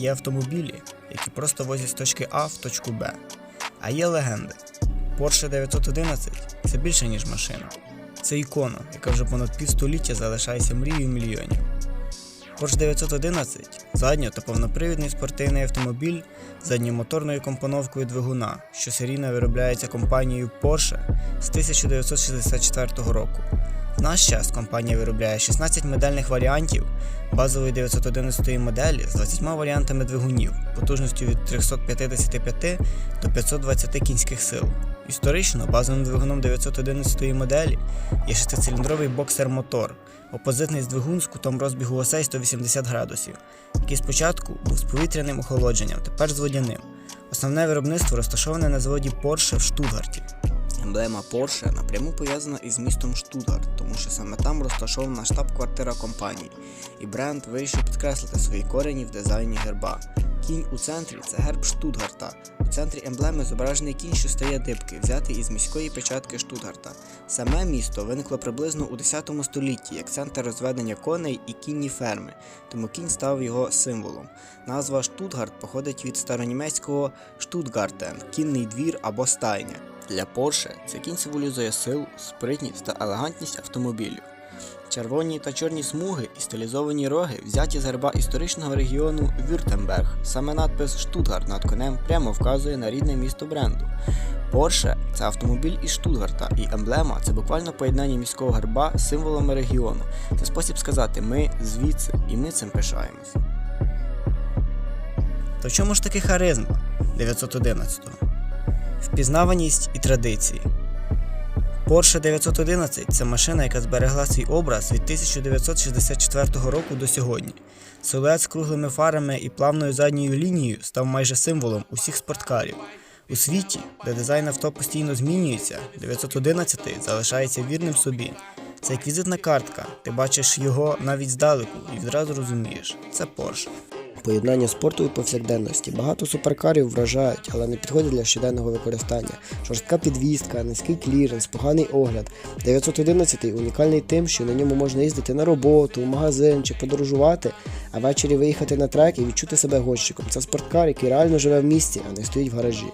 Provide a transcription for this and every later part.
Є автомобілі, які просто возять з точки А в точку Б. А є легенди. Porsche 911 це більше, ніж машина. Це ікона, яка вже понад півстоліття залишається мрією мільйонів. Porsche 911 задньо та повнопривідний спортивний автомобіль з задньомоторною компоновкою двигуна, що серійно виробляється компанією Porsche з 1964 року. В наш час компанія виробляє 16 модельних варіантів базової 911 моделі з 20 варіантами двигунів, потужністю від 355 до 520 кінських сил. Історично базовим двигуном 911 моделі є шестициліндровий боксер-мотор, опозитний з двигун з кутом розбігу осей 180 градусів, який спочатку був з повітряним охолодженням, тепер з водяним. Основне виробництво розташоване на заводі Porsche в Штутгарті. Емблема Porsche напряму пов'язана із містом Штутгарт, тому що саме там розташована штаб-квартира компанії, і бренд вирішив підкреслити свої корені в дизайні герба. Кінь у центрі це герб Штутгарта. У центрі емблеми зображений кінь, що стає дибки, взятий із міської печатки Штутгарта. Саме місто виникло приблизно у 10 столітті як центр розведення коней і кінні ферми, тому кінь став його символом. Назва Штутгарт походить від старонімецького Штутгартен кінний двір або стайня. Для Porsche цей кінь символізує силу, спритність та елегантність автомобілю. Червоні та чорні смуги і стилізовані роги взяті з герба історичного регіону Вюртемберг. Саме надпис Штутгарт над конем прямо вказує на рідне місто бренду. Porsche – це автомобіль із Штутгарта, і емблема це буквально поєднання міського герба з символами регіону. Це спосіб сказати ми звідси, і ми цим пишаємось. То в чому ж таки харизма 911-го? Впізнаваність і традиції. Porsche 911 це машина, яка зберегла свій образ від 1964 року до сьогодні. Силует з круглими фарами і плавною задньою лінією став майже символом усіх спорткарів. У світі, де дизайн авто постійно змінюється, 911 залишається вірним собі. Це як візитна картка, ти бачиш його навіть здалеку і відразу розумієш, це Porsche. Поєднання спорту і повсякденності. Багато суперкарів вражають, але не підходять для щоденного використання. Жорстка підвістка, низький кліренс, поганий огляд. 911 унікальний тим, що на ньому можна їздити на роботу, в магазин чи подорожувати, а ввечері виїхати на трек і відчути себе гонщиком. Це спорткар, який реально живе в місті, а не стоїть в гаражі.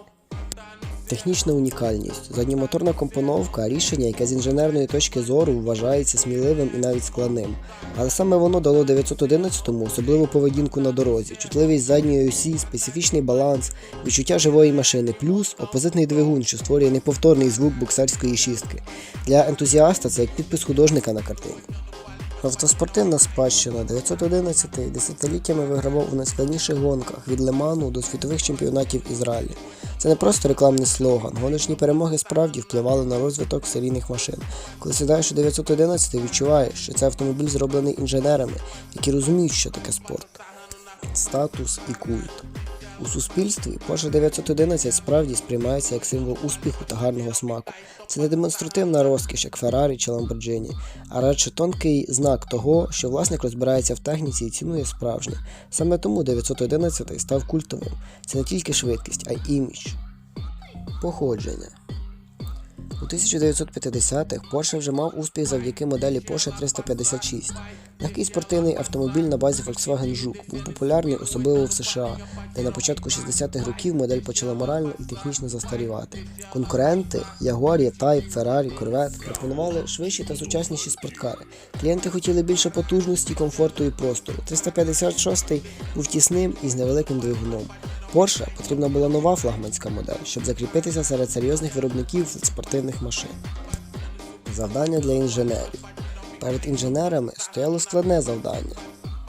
Технічна унікальність, задньомоторна компоновка рішення, яке з інженерної точки зору вважається сміливим і навіть складним. Але саме воно дало 911-му особливу поведінку на дорозі, чутливість задньої осі, специфічний баланс, відчуття живої машини, плюс опозитний двигун, що створює неповторний звук боксерської шістки. Для ентузіаста це як підпис художника на картині. Автоспортивна спадщина 911 десятиліттями вигравав у найскладніших гонках від Леману до світових чемпіонатів із раллі. Це не просто рекламний слоган. Гоночні перемоги справді впливали на розвиток серійних машин. Коли сідаєш у 911, відчуваєш, що це автомобіль зроблений інженерами, які розуміють, що таке спорт, статус і культ. У суспільстві Porsche 911 справді сприймається як символ успіху та гарного смаку. Це не демонстративна розкіш, як Феррарі чи Ламборджині, а радше тонкий знак того, що власник розбирається в техніці і цінує справжнє. Саме тому 911 став культовим. Це не тільки швидкість, а й імідж. Походження. У 1950-х Porsche вже мав успіх завдяки моделі Porsche 356. Легкий спортивний автомобіль на базі Volkswagen Жук був популярний особливо в США, де на початку 60-х років модель почала морально і технічно застарівати. Конкуренти Jaguar, E-Type, Ferrari, Corvette пропонували швидші та сучасніші спорткари. Клієнти хотіли більше потужності, комфорту і простору. 356-й був тісним і з невеликим двигуном. Porsche потрібна була нова флагманська модель, щоб закріпитися серед серйозних виробників спортивних машин. Завдання для інженерів. Перед інженерами стояло складне завдання.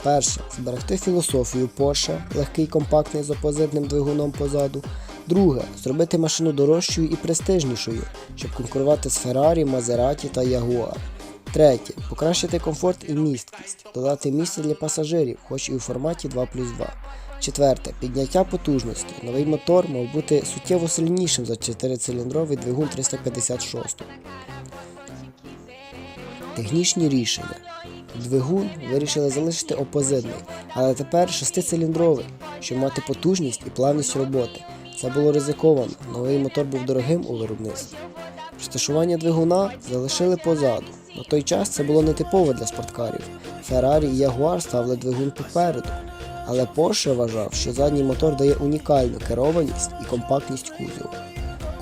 Перше зберегти філософію Porsche, легкий компактний з опозитним двигуном позаду. Друге зробити машину дорожчою і престижнішою, щоб конкурувати з Ferrari, Maserati та Jaguar. Третє покращити комфорт і місткість, додати місце для пасажирів, хоч і у форматі 2 плюс 2. Четверте підняття потужності. Новий мотор мав бути суттєво сильнішим за 4-циліндровий двигун 356. Технічні рішення. Двигун вирішили залишити опозитний, але тепер шестициліндровий, щоб мати потужність і плавність роботи. Це було ризиковано. Новий мотор був дорогим у виробництві. Розташування двигуна залишили позаду. На той час це було нетипово для спорткарів. Ferrari і Jaguar ставили двигун попереду, Але Porsche вважав, що задній мотор дає унікальну керованість і компактність кузову.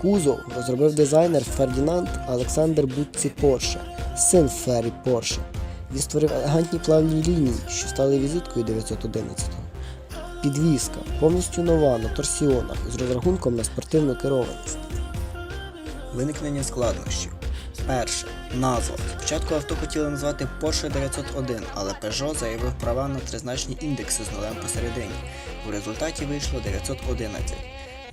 Кузов розробив дизайнер Фердінанд Олександр Буцці Порше, син Феррі Порше. Він створив елегантні плавні лінії, що стали візиткою 911-го. Підвізка повністю нова на торсіонах з розрахунком на спортивну керованість. Виникнення складнощів. Перше. Назва. Спочатку авто хотіли назвати Porsche 901, але Peugeot заявив права на тризначні індекси з нулем посередині. У результаті вийшло 911.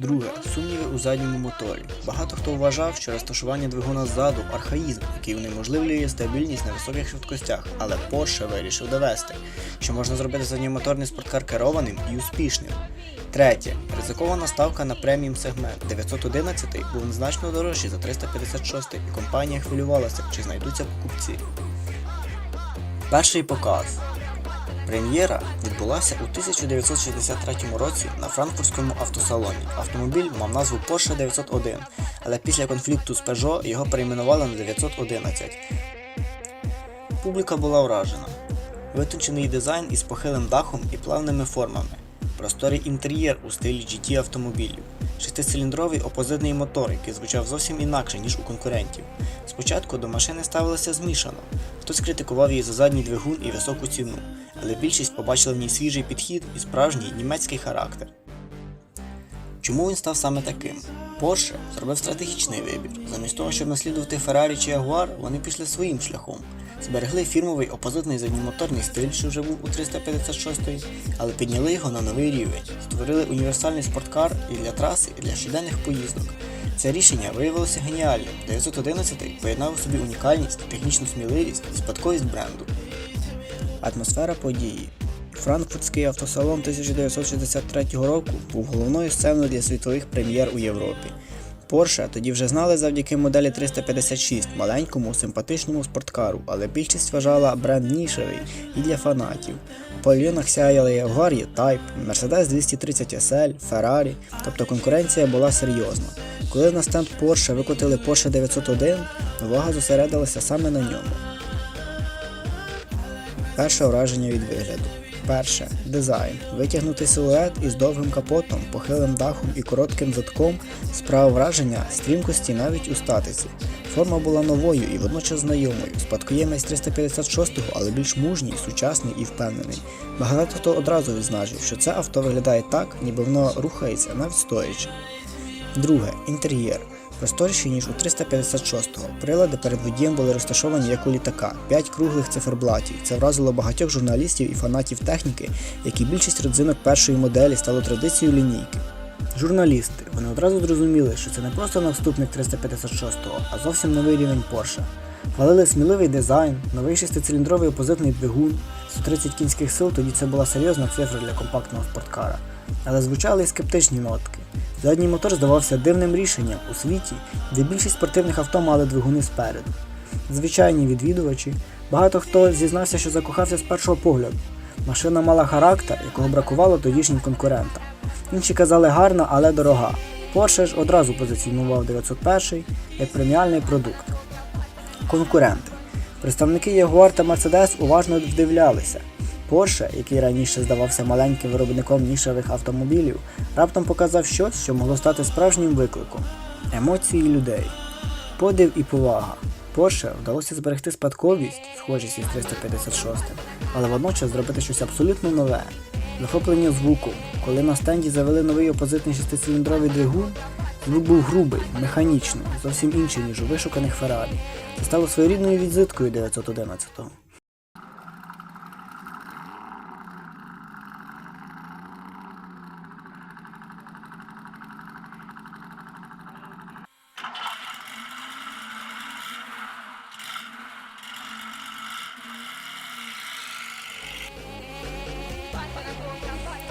Друге. Сумніви у задньому моторі. Багато хто вважав, що розташування двигуна ззаду архаїзм, який унеможливлює стабільність на високих швидкостях, але Porsche вирішив довести, що можна зробити задньомоторний спорткар керованим і успішним. Третє. Ризикована ставка на преміум сегмент 911 був значно дорожчий за 356 і компанія хвилювалася, чи знайдуться покупці. Перший показ. Прем'єра відбулася у 1963 році на франкфуртському автосалоні. Автомобіль мав назву Porsche 901, але після конфлікту з Peugeot його перейменували на 911. Публіка була вражена. Витончений дизайн із похилим дахом і плавними формами. Просторий інтер'єр у стилі GT автомобілів. Шестициліндровий опозитний мотор, який звучав зовсім інакше, ніж у конкурентів. Спочатку до машини ставилося змішано. Хтось критикував її за задній двигун і високу ціну, але більшість побачила в ній свіжий підхід і справжній німецький характер. Чому він став саме таким? Porsche зробив стратегічний вибір. Замість того, щоб наслідувати Ferrari чи Jaguar, вони пішли своїм шляхом. Зберегли фірмовий опозитний заднімоторний стиль, що вже був у 356 але підняли його на новий рівень. Створили універсальний спорткар і для траси, і для щоденних поїздок. Це рішення виявилося геніальним. 911 поєднав у собі унікальність, технічну сміливість і спадковість бренду. Атмосфера події. Франкфуртський автосалон 1963 року був головною сценою для світових прем'єр у Європі. Porsche тоді вже знали завдяки моделі 356, маленькому симпатичному спорткару, але більшість вважала бренд нішевий і для фанатів. У павільйонах сяяли Jaguar E-Type, Mercedes 230 SL, Ferrari, тобто конкуренція була серйозна. Коли на стенд Porsche викотили Porsche 901, увага зосередилася саме на ньому. Перше враження від вигляду. Перше дизайн. Витягнутий силует із довгим капотом, похилим дахом і коротким задком справив враження стрімкості навіть у статиці. Форма була новою і водночас знайомою. Спадкоємець 356-го, але більш мужній, сучасний і впевнений. Багато хто одразу відзначив, що це авто виглядає так, ніби воно рухається навіть стоячи. Друге інтер'єр. Просторіші, ніж у 356-го. Прилади перед водієм були розташовані як у літака, 5 круглих циферблатів. Це вразило багатьох журналістів і фанатів техніки, як і більшість родзинок першої моделі стало традицією лінійки. Журналісти вони одразу зрозуміли, що це не просто наступник 356-го, а зовсім новий рівень Porsche. Хвалили сміливий дизайн, новий шестициліндровий опозитний двигун, 130 кінських сил, тоді це була серйозна цифра для компактного спорткара. Але звучали й скептичні нотки. Задній мотор здавався дивним рішенням у світі, де більшість спортивних авто мали двигуни спереду. Звичайні відвідувачі, багато хто зізнався, що закохався з першого погляду. Машина мала характер, якого бракувало тодішнім конкурентам. Інші казали гарна, але дорога. Porsche ж одразу позиціонував 901 як преміальний продукт. Конкуренти. Представники Jaguar та Mercedes уважно вдивлялися. Porsche, який раніше здавався маленьким виробником нішевих автомобілів, раптом показав щось, що могло стати справжнім викликом емоції людей, подив і повага. Porsche вдалося зберегти спадковість, схожість із 356, але водночас зробити щось абсолютно нове. Захоплення звуком. Коли на стенді завели новий опозитний шестициліндровий двигун, звук був грубий, механічний, зовсім інший, ніж у вишуканих Феррарі. Це стало своєрідною візиткою 911-го.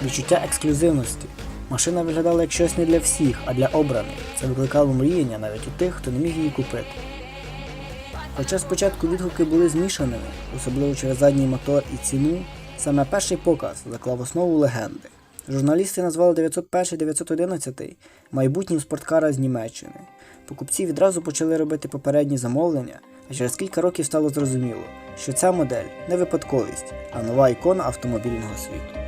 Відчуття ексклюзивності. Машина виглядала як щось не для всіх, а для обраних. Це викликало мріяння навіть у тих, хто не міг її купити. Хоча спочатку відгуки були змішаними, особливо через задній мотор і ціну, саме перший показ заклав основу легенди. Журналісти назвали 901-911 майбутнім спорткара з Німеччини. Покупці відразу почали робити попередні замовлення, а через кілька років стало зрозуміло, що ця модель не випадковість, а нова ікона автомобільного світу.